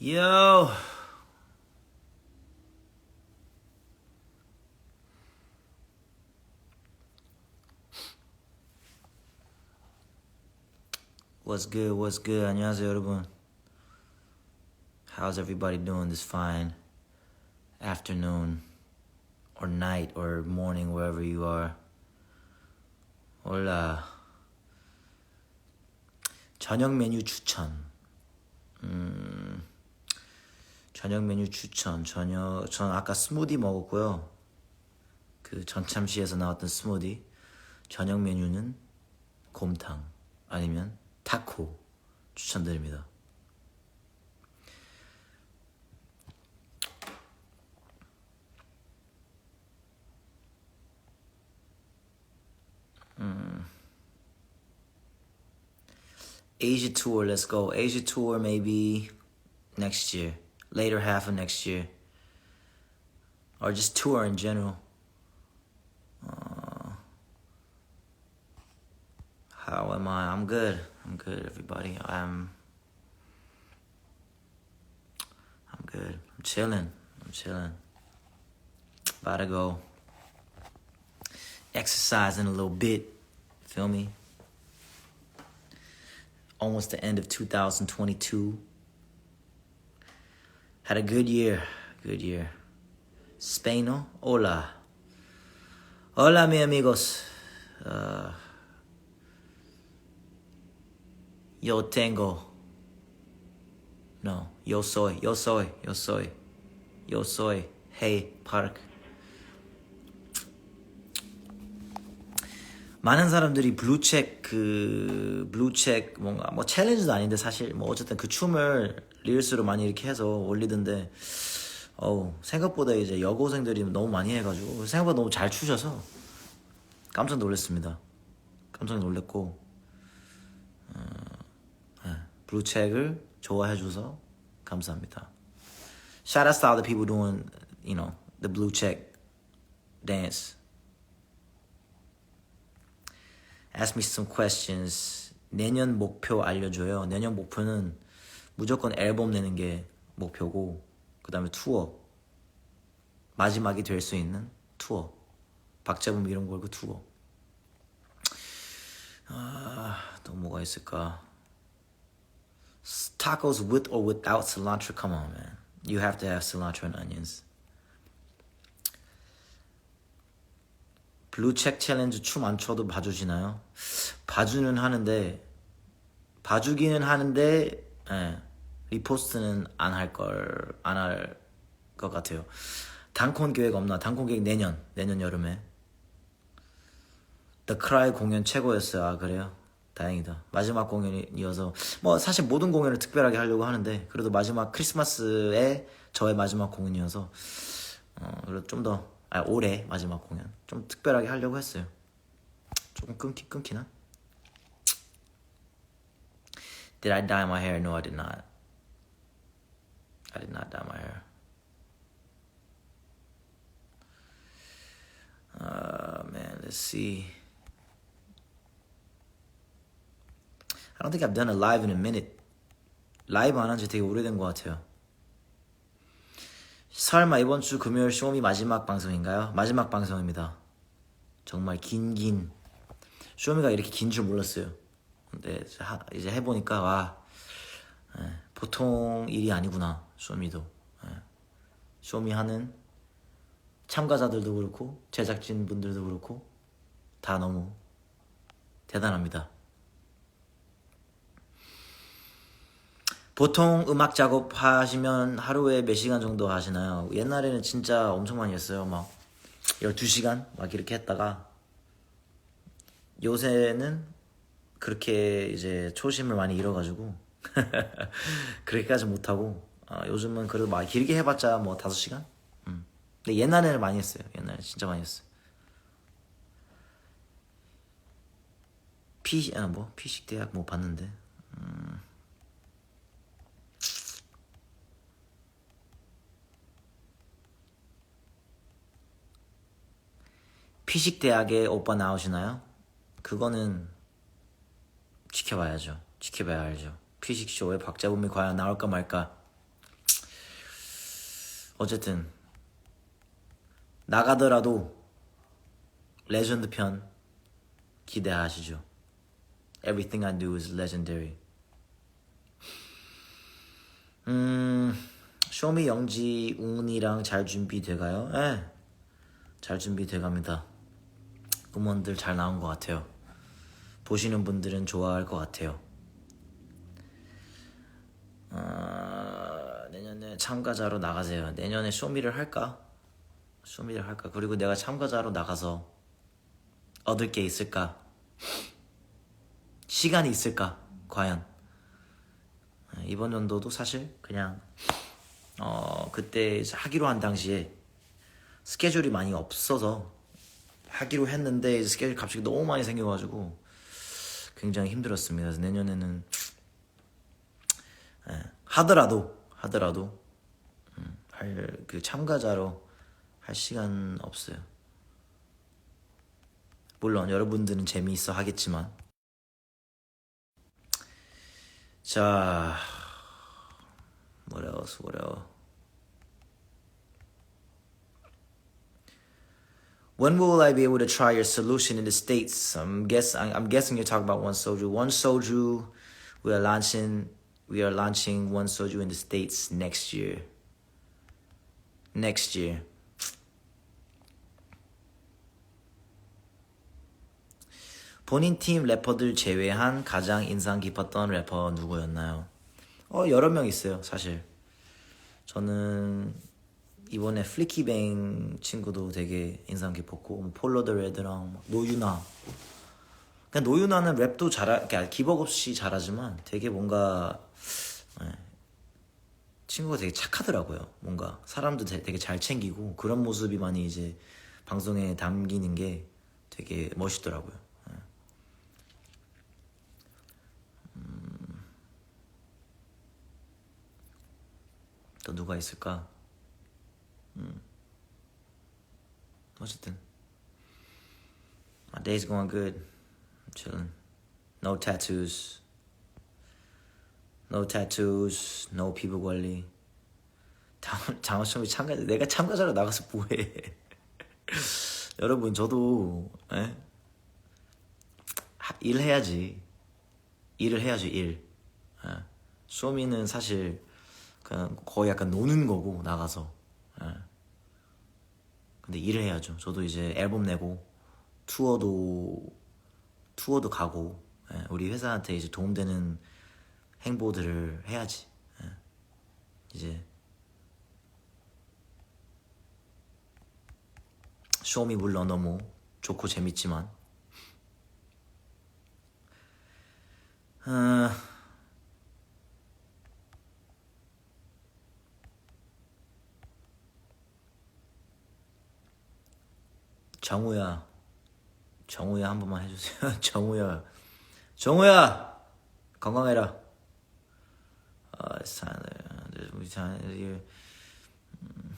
Yo. What's good? What's good? 안녕하세요, 여러분. How's everybody doing this fine afternoon or night or morning wherever you are? Hola. 저녁 메뉴 추천. 음, 저녁 메뉴 추천. 저녁, 전 아까 스무디 먹었고요. 그 전참시에서 나왔던 스무디. 저녁 메뉴는 곰탕 아니면 타코 추천드립니다. Asia tour, let's go. Asia tour maybe next year, later half of next year, or just tour in general. Uh, how am I? I'm good. I'm good, everybody. I'm. I'm good. I'm chilling. I'm chilling. About to go exercising a little bit. Feel me? almost the end of 2022. Had a good year, good year. Spaino, hola. Hola, mi amigos. Uh, yo tengo. No, yo soy, yo soy, yo soy. Yo soy. Hey, park. 많은 사람들이 블루책 그 블루책 뭔가 뭐 챌린지도 아닌데 사실 뭐 어쨌든 그 춤을 릴스로 많이 이렇게 해서 올리던데 어우 생각보다 이제 여고생들이 너무 많이 해가지고 생각보다 너무 잘 추셔서 깜짝 놀랐습니다. 깜짝 놀랐고 어, 네, 블루책을 좋아해 줘서 감사합니다. Shout out to all the people doing you know the blue check dance. ask me some questions. 내년 목표 알려줘요. 내년 목표는 무조건 앨범 내는 게 목표고, 그 다음에 투어. 마지막이 될 수 있는 투어. 박자분 이런 걸고 투어. 아, 또 뭐가 있을까? Tacos with or without cilantro? Come on, man. You have to have cilantro and onions. 블루책 챌린지 춤 안 춰도 봐주시나요? 봐주는 하는데 봐주기는 하는데 예, 리포스트는 안 할 걸 안 할 것 같아요. 단콘 계획 없나? 단콘 계획 내년 내년 여름에 The Cry 공연 최고였어요. 아 그래요? 다행이다. 마지막 공연이어서 뭐 사실 모든 공연을 특별하게 하려고 하는데 그래도 마지막 크리스마스에 저의 마지막 공연이어서 어, 그래도 좀더 아, 올해 마지막 공연 좀 특별하게 하려고 했어요. 조금 끊기 끊기나? Did I dye my hair? No, I did not. I did not dye my hair. Uh, man, let's see. I don't think I've done a live in a minute. 라이브 안 한 지 되게 오래된 것 같아요. 설마 이번 주 금요일 쇼미 마지막 방송인가요? 마지막 방송입니다. 정말 긴 긴 쇼미가 이렇게 긴 줄 몰랐어요. 근데 이제 해보니까 와 예, 보통 일이 아니구나 쇼미도 예, 쇼미 하는 참가자들도 그렇고 제작진 분들도 그렇고 다 너무 대단합니다. 보통 음악 작업하시면 하루에 몇 시간 정도 하시나요? 옛날에는 진짜 엄청 많이 했어요. 막 12시간 막 이렇게 했다가 요새는 그렇게 이제 초심을 많이 잃어가지고 그렇게까지 못하고 아, 요즘은 그래도 막 길게 해봤자 뭐 5시간? 음. 근데 옛날에는 많이 했어요. 옛날에 진짜 많이 했어요. 피, 아, 뭐, 피식 대학 뭐 봤는데. 음. 피식 대학에 오빠 나오시나요? 그거는 지켜봐야죠. 지켜봐야 알죠. 피식 쇼에 박자범이 과연 나올까 말까. 어쨌든 나가더라도 레전드 편 기대하시죠. Everything I do is legendary. 음, 쇼미 영지 웅이랑 잘 준비돼가요? 예, 잘 준비돼갑니다. 음원들 잘 나온 것 같아요. 보시는 분들은 좋아할 것 같아요. 어, 내년에 참가자로 나가세요. 내년에 쇼미를 할까? 쇼미를 할까? 그리고 내가 참가자로 나가서 얻을 게 있을까? 시간이 있을까? 과연? 어, 이번 연도도 사실 그냥 어 그때 하기로 한 당시에 스케줄이 많이 없어서 하기로 했는데 이제 스케줄이 갑자기 너무 많이 생겨가지고 굉장히 힘들었습니다. 그래서 내년에는 예, 하더라도 하더라도 음, 할그 참가자로 할 시간 없어요. 물론 여러분들은 재미있어 하겠지만 자 what else When will I be able to try your solution in the states? I'm guess I'm guessing you're talking about one soju. One soju, we are launching we are launching one soju in the states next year. Next year. 본인 팀 래퍼들 제외한 가장 인상 깊었던 래퍼 누구였나요? 어 여러 명 있어요 사실. 저는 이번에 플리키뱅 친구도 되게 인상 깊었고 뭐 폴로 더 레드랑 막 노유나 그냥 노유나는 랩도 잘하 그러니까 기복 없이 잘하지만 되게 뭔가 예, 친구가 되게 착하더라고요 뭔가 사람도 되- 되게 잘 챙기고 그런 모습이 많이 이제 방송에 담기는 게 되게 멋있더라고요 예. 음, 또 누가 있을까? 어쨌든 my day's going good. I'm chilling. No tattoos. No tattoos. No 피부 관리. 시험에 참가자 내가 참가자로 나가서 뭐해? 여러분 저도 에? 하- 일해야지. 일을 해야지 일. 예. 쇼미는 사실 그냥 거의 약간 노는 거고 나가서. 예. 근데 일을 해야죠. 저도 이제 앨범 내고 투어도 투어도 가고 예, 우리 회사한테 이제 도움되는 행보들을 해야지. 예. 이제 쇼미 물론 너무 좋고 재밌지만 어, 정우야 정우야 한 번만 해주세요 정우야 정우야 건강해라 아, 우리 사- 이- 음.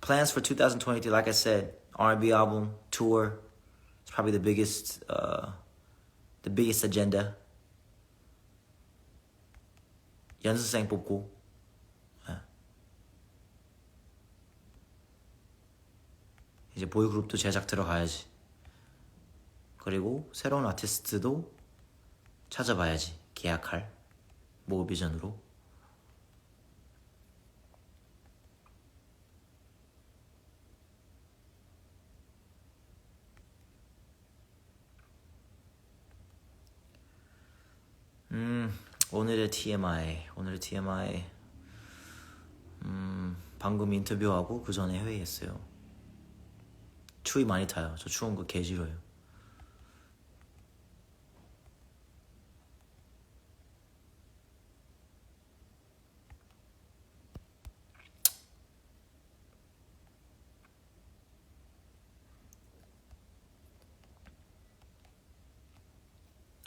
plans for 2023 like I said R&B album tour it's probably the biggest uh, the biggest agenda 연습생 뽑고 예. 이제 보이그룹도 제작 들어가야지. 그리고 새로운 아티스트도 찾아봐야지. 계약할 모비전으로. 음, 오늘의 TMI. 오늘의 TMI. 음, 방금 인터뷰하고 그 전에 회의했어요. 추위 많이 타요. 저 추운 거 개 싫어요.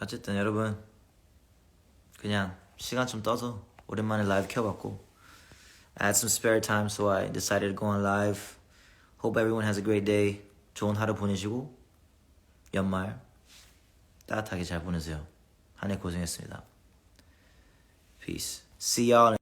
어쨌든 여러분 그냥 시간 좀 떠서 오랜만에 라이브 켜봤고 I had some spare time so I decided to go on live Hope everyone has a great day 좋은 하루 보내시고 연말 따뜻하게 잘 보내세요 한 해 고생했습니다 Peace See y'all